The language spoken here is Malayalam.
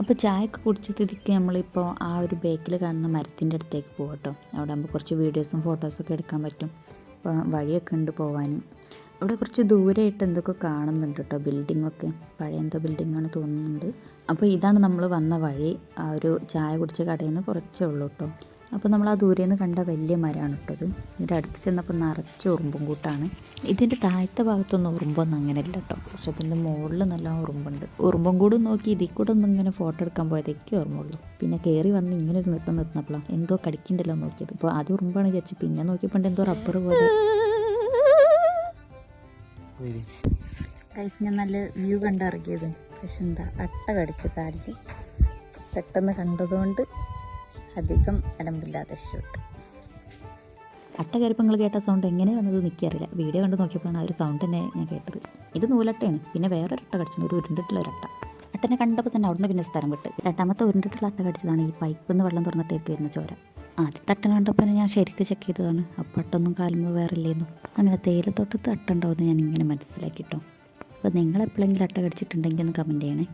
അപ്പോൾ ചായയൊക്കെ കുടിച്ച് തിരിക്കുക നമ്മളിപ്പോൾ ആ ഒരു ബേക്കിൽ കാണുന്ന മരത്തിന്റെ അടുത്തേക്ക് പോകും കേട്ടോ അവിടെ ആകുമ്പോൾ കുറച്ച് വീഡിയോസും ഫോട്ടോസൊക്കെ എടുക്കാൻ പറ്റും. അപ്പോൾ വഴിയൊക്കെ ഉണ്ട് പോകാനും അവിടെ കുറച്ച് ദൂരെയായിട്ട് എന്തൊക്കെ കാണുന്നുണ്ട് കേട്ടോ ബിൽഡിങ്ങൊക്കെ പഴയ എന്തോ ബിൽഡിങ്ങാണ് തോന്നുന്നുണ്ട്. അപ്പോൾ ഇതാണ് നമ്മൾ വന്ന വഴി. ആ ഒരു ചായ കുടിച്ച കടയിൽ നിന്ന് കുറച്ചേ ഉള്ളൂ കേട്ടോ അപ്പോൾ നമ്മൾ ആ ദൂരെ നിന്ന് കണ്ട വലിയ മരമാണ് ഇട്ടത് ഇതിന്റെ അടുത്ത് ചെന്നപ്പോൾ നിറച്ച് ഉറുമ്പും കൂട്ടാണ്. ഇതിന്റെ താഴത്തെ ഭാഗത്തൊന്നും ഉറുമ്പൊന്നും അങ്ങനെ ഇല്ല കേട്ടോ. പക്ഷെ ഇതിന്റെ മുകളിൽ നല്ല ഉറുമ്പുണ്ട്. ഉറുമ്പും കൂടെ നോക്കി ഇതിൽ കൂടെ ഒന്നും ഇങ്ങനെ ഫോട്ടോ എടുക്കാൻ പോയതൊക്കെ ഓർമ്മയുള്ളൂ. പിന്നെ കയറി വന്ന് ഇങ്ങനെ ഒരു നിർത്തം നിർത്തുന്നപ്പോഴാണ് എന്തോ കടിക്കണ്ടല്ലോ നോക്കിയത്. ഇപ്പോൾ അത് ഉറുമ്പാണ് വിചാരിച്ചു പിന്നെ നോക്കിയപ്പോൾ എന്തോ റബ്ബർ പോലെ. ഞാൻ നല്ല വ്യൂ കണ്ടിറങ്ങിയത് പക്ഷെ എന്താ അട്ട കടിച്ച കാലിൽ പെട്ടെന്ന് കണ്ടതുകൊണ്ട് അധികം അലമ്പില്ലാതെ ഷൂട്ട് അട്ട കയറിപ്പോൾ കേട്ട സൗണ്ട് എങ്ങനെ വന്നത് നിൽക്കാറില്ല വീഡിയോ കണ്ട് നോക്കിയപ്പോഴാണ് ആ ഒരു സൗണ്ട് തന്നെ ഞാൻ കേട്ടത്. ഇത് നൂലട്ടയാണ്. പിന്നെ വേറൊരു അട്ട കടിച്ചിട്ടുണ്ട് ഒരു ഉരുണ്ടിട്ടുള്ള ഒരു അട്ട. അട്ടനെ കണ്ടപ്പോൾ തന്നെ അവിടുന്ന് പിന്നെ സ്ഥലം വിട്ട്. രണ്ടാമത്തെ ഉരുണ്ടിട്ടുള്ള അട്ട കടിച്ചതാണ് ഈ പൈപ്പിൽ നിന്ന് വെള്ളം തുറന്നിട്ടേക്ക് വരുന്ന ചോര. ആദ്യത്തെ അട്ടൻ കണ്ടപ്പോൾ ഞാൻ ശരിക്ക് ചെക്ക് ചെയ്തതാണ്. അപ്പം അട്ടൊന്നും കാലുമ്പോൾ വേറെ ഇല്ലേന്നു അങ്ങനെ തേയിലത്തോട്ടത്ത് അട്ട ഉണ്ടാവുമെന്ന് ഞാൻ ഇങ്ങനെ മനസ്സിലാക്കിട്ടോ അപ്പോൾ നിങ്ങൾ എപ്പോഴെങ്കിലും അട്ട കടിച്ചിട്ടുണ്ടെങ്കിൽ ഒന്ന് കമന്റ് ചെയ്യണേ.